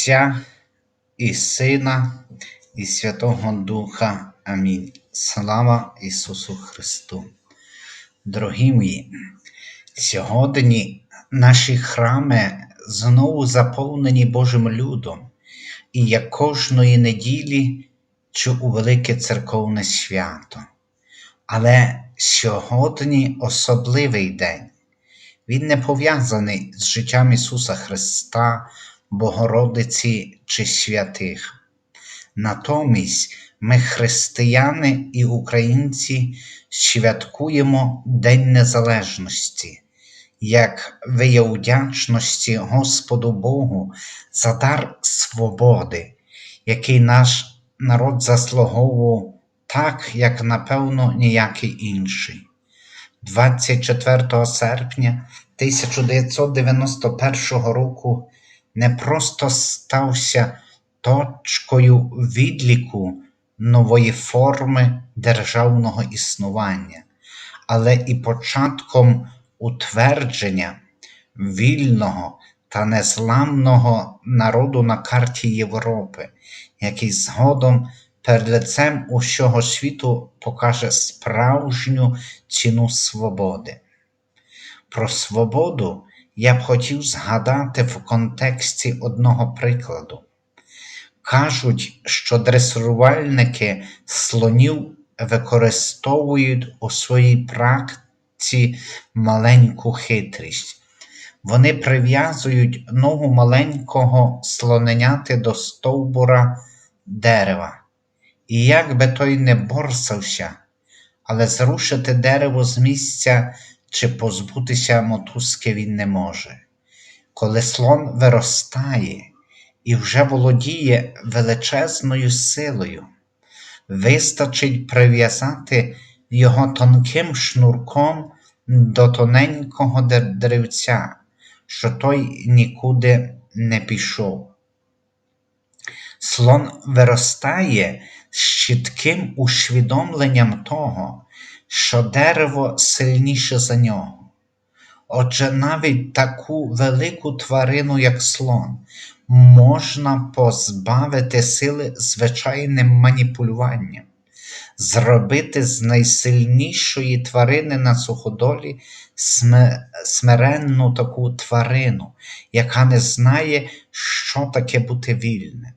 Отця і Сина, і Святого Духа. Амінь. Слава Ісусу Христу. Дорогі мої, сьогодні наші храми знову заповнені Божим людом, і як кожної неділі чи у велике церковне свято. Але сьогодні особливий день. Він не пов'язаний з життям Ісуса Христа, Богородиці чи святих. Натомість ми, християни і українці, святкуємо День Незалежності, як вияв вдячності Господу Богу за дар свободи, який наш народ заслуговував так, як напевно ніякий інший. 24 серпня 1991 року не просто стався точкою відліку нової форми державного існування, але і початком утвердження вільного та незламного народу на карті Європи, який згодом перед лицем усього світу покаже справжню ціну свободи. Про свободу я б хотів згадати в контексті одного прикладу. Кажуть, що дресурувальники слонів використовують у своїй практиці маленьку хитрість. Вони прив'язують ногу маленького слоненяти до стовбура дерева. І як би той не борсався, але зрушити дерево з місця чи позбутися мотузки він не може. Коли слон виростає і вже володіє величезною силою, вистачить прив'язати його тонким шнурком до тоненького деревця, що той нікуди не пішов. Слон виростає з чітким усвідомленням того, що дерево сильніше за нього. Отже, навіть таку велику тварину, як слон, можна позбавити сили звичайним маніпулюванням, зробити з найсильнішої тварини на суходолі смиренну таку тварину, яка не знає, що таке бути вільним.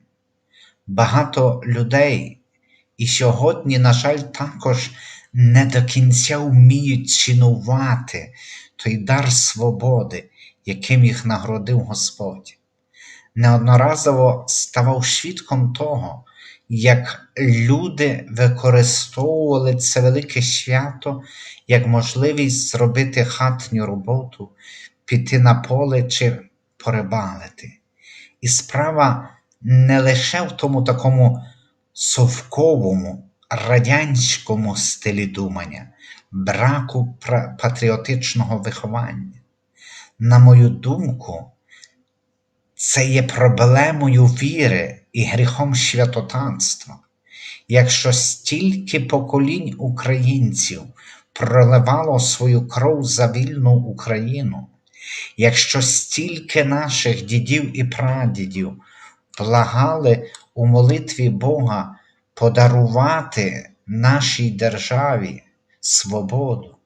Багато людей і сьогодні, на жаль, також не до кінця вміють цінувати той дар свободи, яким їх нагородив Господь. Неодноразово ставав свідком того, як люди використовували це велике свято як можливість зробити хатню роботу, піти на поле чи порибалити. І справа не лише в тому такому совковому, радянському стилі думання, браку патріотичного виховання. На мою думку, це є проблемою віри і гріхом святотанства. Якщо стільки поколінь українців проливало свою кров за вільну Україну, якщо стільки наших дідів і прадідів благали у молитві Бога подарувати нашій державі свободу,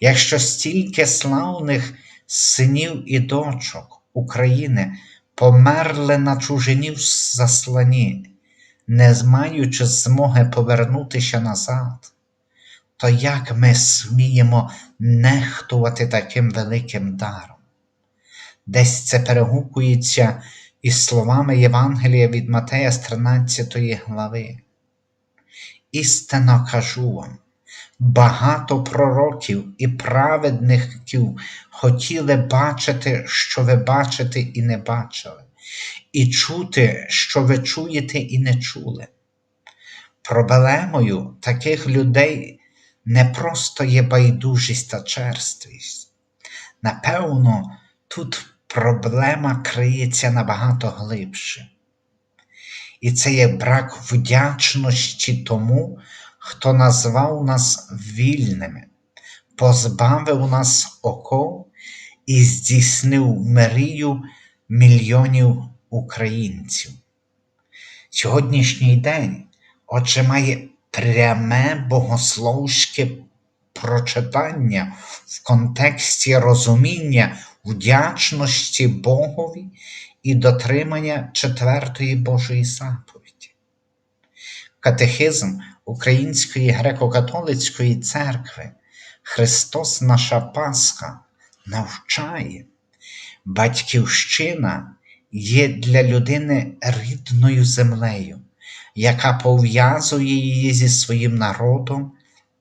якщо стільки славних синів і дочок України померли на чужині в заслані, не маючи змоги повернутися назад, то як ми сміємо нехтувати таким великим даром? Десь це перегукується із словами Євангелія від Матея з 13 глави. Істинно кажу вам, багато пророків і праведників хотіли бачити, що ви бачите і не бачили, і чути, що ви чуєте і не чули. Проблемою таких людей не просто є байдужість та черствість. Напевно, тут проблема криється набагато глибше. І це є брак вдячності тому, хто назвав нас вільними, позбавив нас оков і здійснив мрію мільйонів українців. Сьогоднішній день, отже, має пряме богословське прочитання в контексті розуміння вдячності Богові і дотримання четвертої Божої заповіді. Катехизм Української греко-католицької церкви Христос наша Пасха навчає, батьківщина є для людини рідною землею, яка пов'язує її зі своїм народом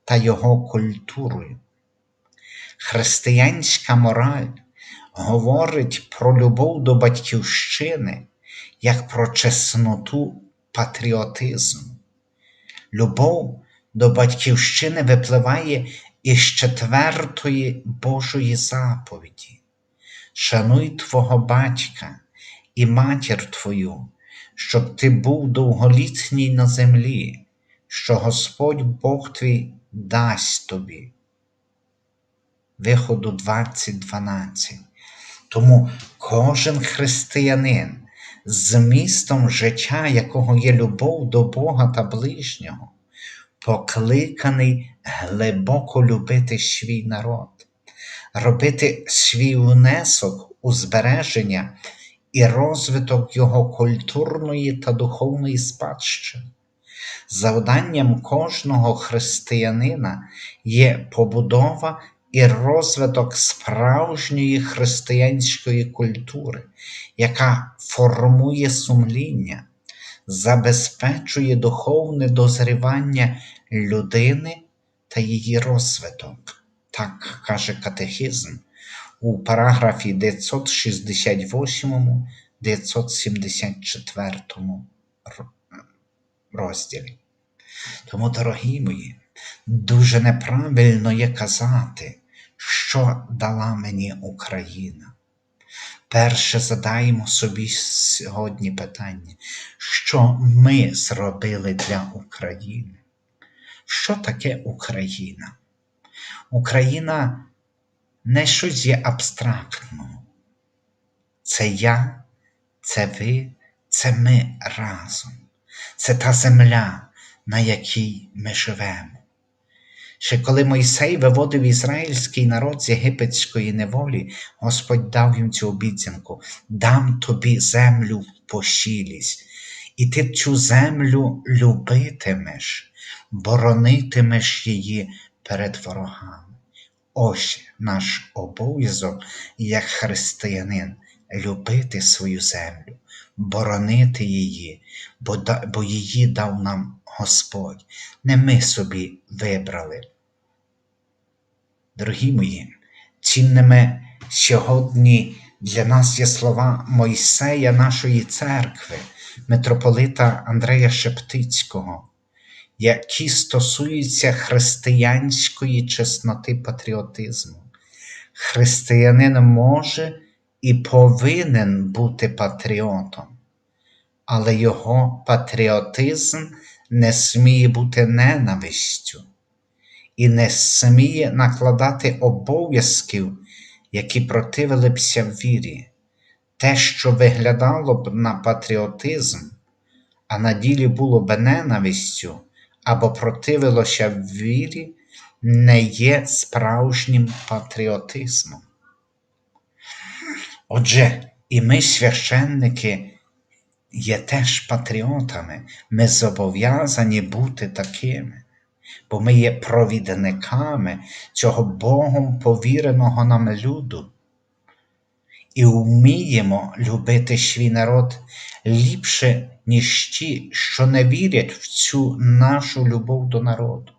та його культурою. Християнська мораль говорить про любов до батьківщини як про чесноту патріотизму. Любов до батьківщини випливає із четвертої Божої заповіді. Шануй твого батька і матір твою, щоб ти був довголітній на землі, що Господь Бог твій дасть тобі. Виходу 20.12. Тому кожен християнин, змістом життя, якого є любов до Бога та ближнього, покликаний глибоко любити свій народ, робити свій внесок у збереження і розвиток його культурної та духовної спадщини. Завданням кожного християнина є побудова і розвиток справжньої християнської культури, яка формує сумління, забезпечує духовне дозрівання людини та її розвиток. Так каже катехизм у параграфі 968 974 розділі. Тому, дорогі мої, дуже неправильно є казати, що дала мені Україна. Перше задаємо собі сьогодні питання, що ми зробили для України? Що таке Україна? Україна не щось є абстрактного. Це я, це ви, це ми разом. Це та земля, на якій ми живемо. Ще коли Мойсей виводив ізраїльський народ з єгипетської неволі, Господь дав їм цю обіцянку: дам тобі землю в пошілість, і ти цю землю любитимеш, боронитимеш її перед ворогами. Ось наш обов'язок як християнин любити свою землю, боронити її, бо, її дав нам Господь, не ми собі вибрали. Дорогі мої, цінними сьогодні для нас є слова Мойсея нашої церкви, митрополита Андрея Шептицького, які стосуються християнської чесноти патріотизму. Християнин може і повинен бути патріотом, але його патріотизм не сміє бути ненавистю і не сміє накладати обов'язків, які противили бся вірі. Те, що виглядало б на патріотизм, а на ділі було б ненавистю або противилося вірі, не є справжнім патріотизмом. Отже, і ми, священники, є теж патріотами, ми зобов'язані бути такими, бо ми є провідниками цього Богом повіреного нам люду. І вміємо любити свій народ ліпше, ніж ті, що не вірять в цю нашу любов до народу,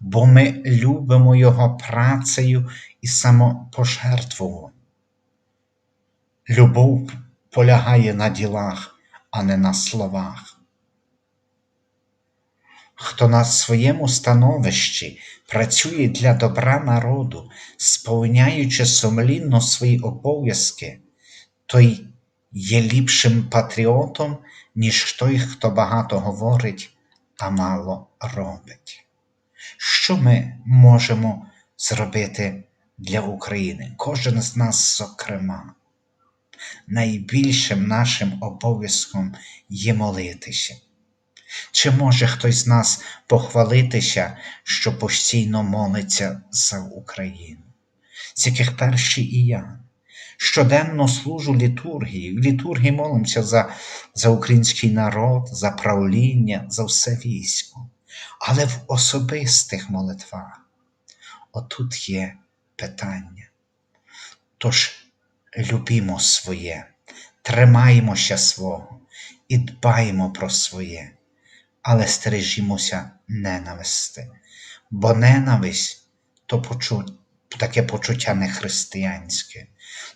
бо ми любимо Його працею і самопожертвою. Любов полягає на ділах, а не на словах. Хто на своєму становищі працює для добра народу, сповняючи сумлінно свої обов'язки, той є ліпшим патріотом, ніж той, хто багато говорить, а мало робить. Що ми можемо зробити для України? Кожен з нас, зокрема. Найбільшим нашим обов'язком є молитися. Чи може хтось з нас похвалитися, що постійно молиться за Україну, з яких перші і я? Щоденно служу літургії, в літургії молимося за, за український народ, за правління, за все військо. Але в особистих молитвах отут є питання. Тож любімо своє, тримаємося свого і дбаємо про своє, але стережімося ненависти, бо ненависть то почу... таке почуття нехристиянське.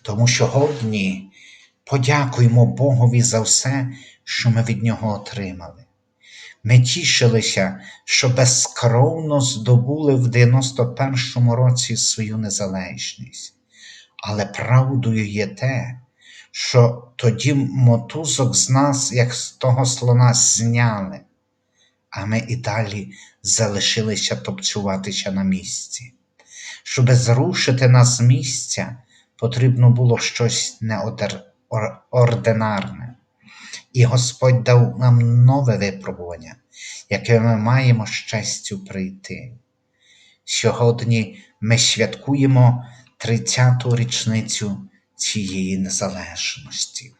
Тому сьогодні подякуємо Богові за все, що ми від Нього отримали. Ми тішилися, що безкровно здобули в 91-му році свою незалежність. Але правдою є те, що тоді мотузок з нас, як з того слона, зняли, а ми і далі залишилися топцюватися на місці. Щоби зрушити нас з місця, потрібно було щось неординарне. І Господь дав нам нове випробування, яке ми маємо щастю прийти. Сьогодні ми святкуємо 30-ту річницю цієї незалежності.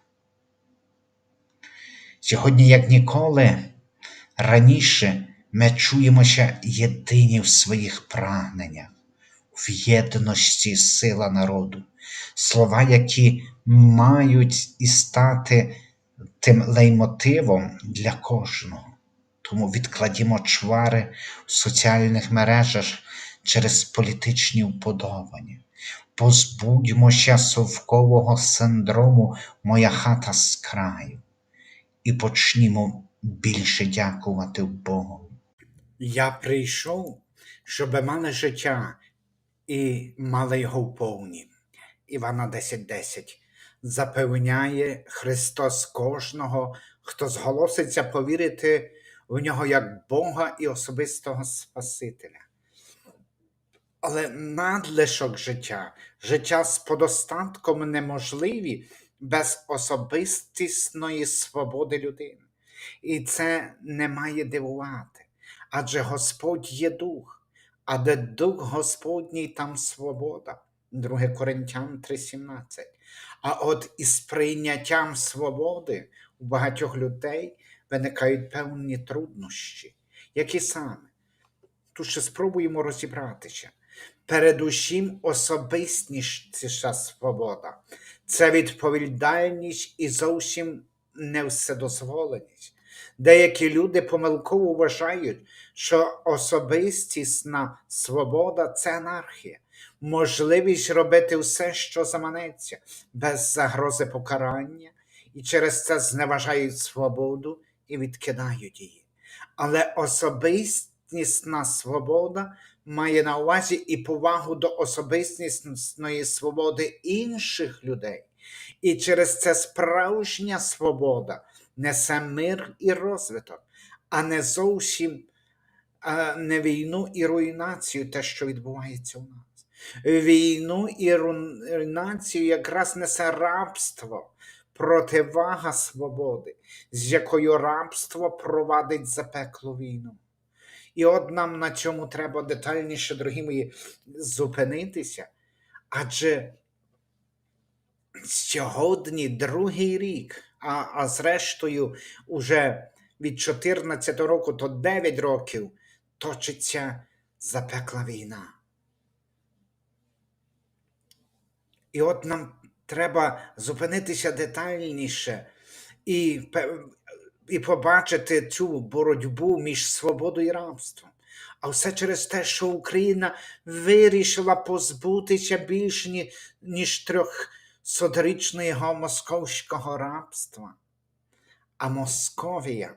Сьогодні, як ніколи раніше, ми чуємося єдині в своїх прагненнях, в єдності сила народу, слова, які мають і стати тим леймотивом для кожного. Тому відкладімо чвари в соціальних мережах через політичні вподобання. Позбудьмося совкового синдрому Моя хата з краю і почнімо більше дякувати Богу. Я прийшов, щоб мали життя і мали його в повні. Івана 10.10 запевняє Христос кожного, хто зголоситься повірити в нього як Бога і особистого Спасителя. Але надлишок життя, життя з подостатком неможливі без особистісної свободи людини. І це не має дивувати. Адже Господь є дух, а де дух Господній, там свобода. 2 Коринтян 3:17. А от із прийняттям свободи у багатьох людей виникають певні труднощі, які саме. Тут ще спробуємо розібратися. Передусім, особистіша свобода це відповідальність і зовсім не вседозволеність. Деякі люди помилково вважають, що особистісна свобода це анархія, можливість робити все, що заманеться, без загрози покарання, і через це зневажають свободу і відкидають її. Але особистісна свобода має на увазі і повагу до особистісної свободи інших людей. І через це справжня свобода несе мир і розвиток, а не зовсім а не війну і руйнацію, те, що відбувається у нас. Війну і руйнацію якраз несе рабство, противага свободи, з якою рабство провадить запеклу війну. І от нам на цьому треба детальніше, дорогі мої, зупинитися. Адже сьогодні другий рік, а, а зрештою, уже від 14 року то 9 років точиться запекла війна. І от нам треба зупинитися детальніше і і побачити цю боротьбу між свободою і рабством. А все через те, що Україна вирішила позбутися більш ніж трьохсотрічного московського рабства. А Московія,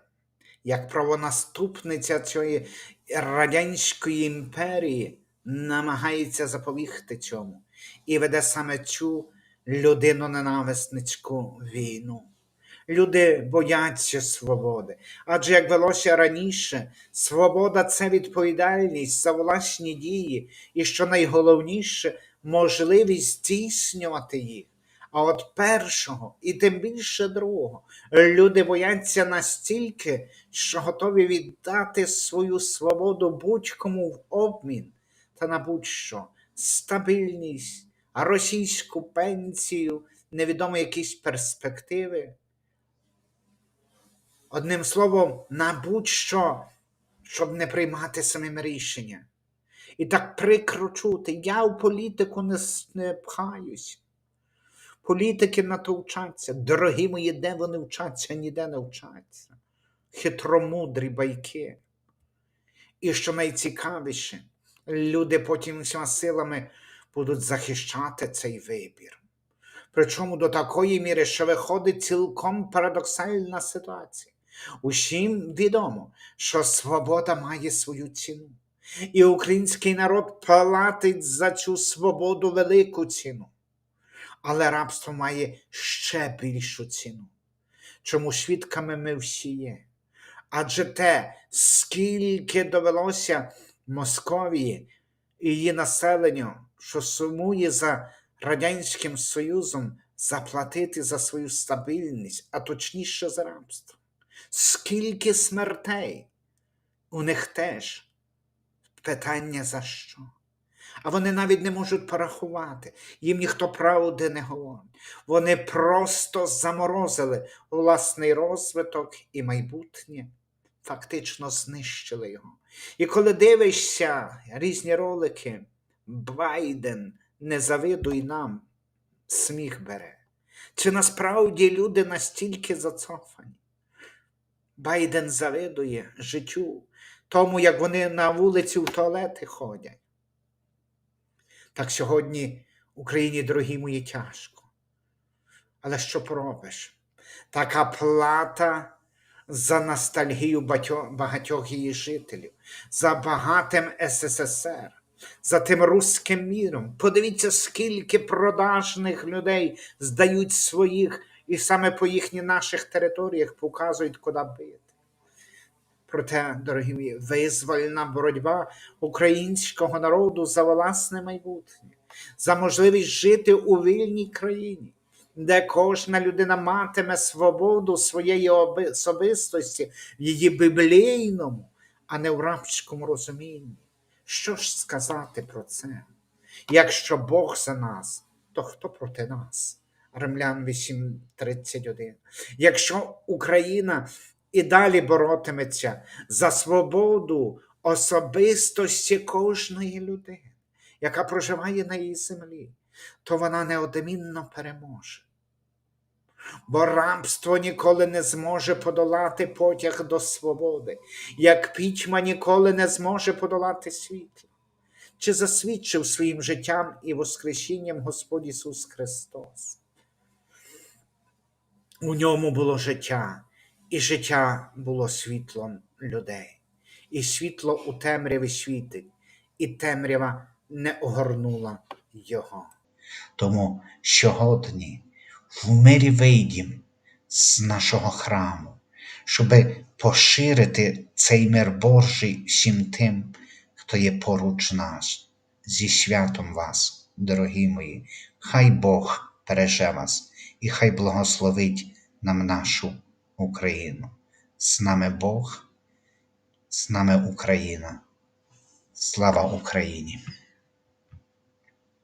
як правонаступниця цієї Радянської імперії, намагається запобігти цьому і веде саме цю людиноненависницьку війну. Люди бояться свободи. Адже, як велося раніше, свобода це відповідальність за власні дії, і, що найголовніше, можливість здійснювати їх. А от першого і тим більше другого люди бояться настільки, що готові віддати свою свободу будь-кому в обмін та на будь-що стабільність, російську пенсію, невідомо якісь перспективи. Одним словом, на будь-що, щоб не приймати самим рішення. І так прикро чути, я в політику не, не пхаюсь. Політики на то вчаться. Дорогі мої, де вони вчаться, ніде не вчаться. Хитромудрі байки. І що найцікавіше, люди потім всіма силами будуть захищати цей вибір. Причому до такої міри, що виходить цілком парадоксальна ситуація. Усім відомо, що свобода має свою ціну. І український народ платить за цю свободу велику ціну. Але рабство має ще більшу ціну. Чому свідками ми всі є? Адже те, скільки довелося Московії і її населенню, що сумує за Радянським Союзом, заплатити за свою стабільність, а точніше за рабство. Скільки смертей у них теж питання за що? А вони навіть не можуть порахувати, їм ніхто правди не говорить. Вони просто заморозили власний розвиток і майбутнє, фактично знищили його. І коли дивишся різні ролики, Байден не завидуй нам, сміх бере. Чи насправді люди настільки зацофані? Байден завидує життю, тому як вони на вулиці в туалети ходять. Так сьогодні Україні, дорогі мої, тяжко. Але що поробиш? Така плата за ностальгію багатьох її жителів, за багатим СССР, за тим руським міром. Подивіться, скільки продажних людей здають своїх і саме по їхніх наших територіях показують, куди бити. Проте, дорогі мої, визвольна боротьба українського народу за власне майбутнє, за можливість жити у вільній країні, де кожна людина матиме свободу своєї особистості в її біблійному, а не в рабському розумінні. Що ж сказати про це? Якщо Бог за нас, то хто проти нас? Римлян 8:31. Якщо Україна і далі боротиметься за свободу особистості кожної людини, яка проживає на її землі, то вона неодмінно переможе. Бо рабство ніколи не зможе подолати потяг до свободи, як пітьма ніколи не зможе подолати світло. Чи засвідчив своїм життям і воскресінням Господь Ісус Христос? У ньому було життя, і життя було світлом людей. І світло у темряві світить, і темрява не огорнула його. Тому сьогодні в мирі вийдім з нашого храму, щоб поширити цей мир Божий всім тим, хто є поруч нас. Зі святом вас, дорогі мої, хай Бог береже вас і хай благословить нам нашу Україну. З нами Бог, з нами Україна. Слава Україні!